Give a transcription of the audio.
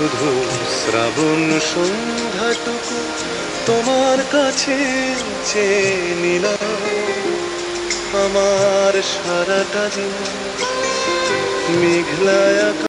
শুধু শ্রাবণ সন্ধ্যাটুকু তোমার কাছে আমার সারাটা দিন মেঘলায়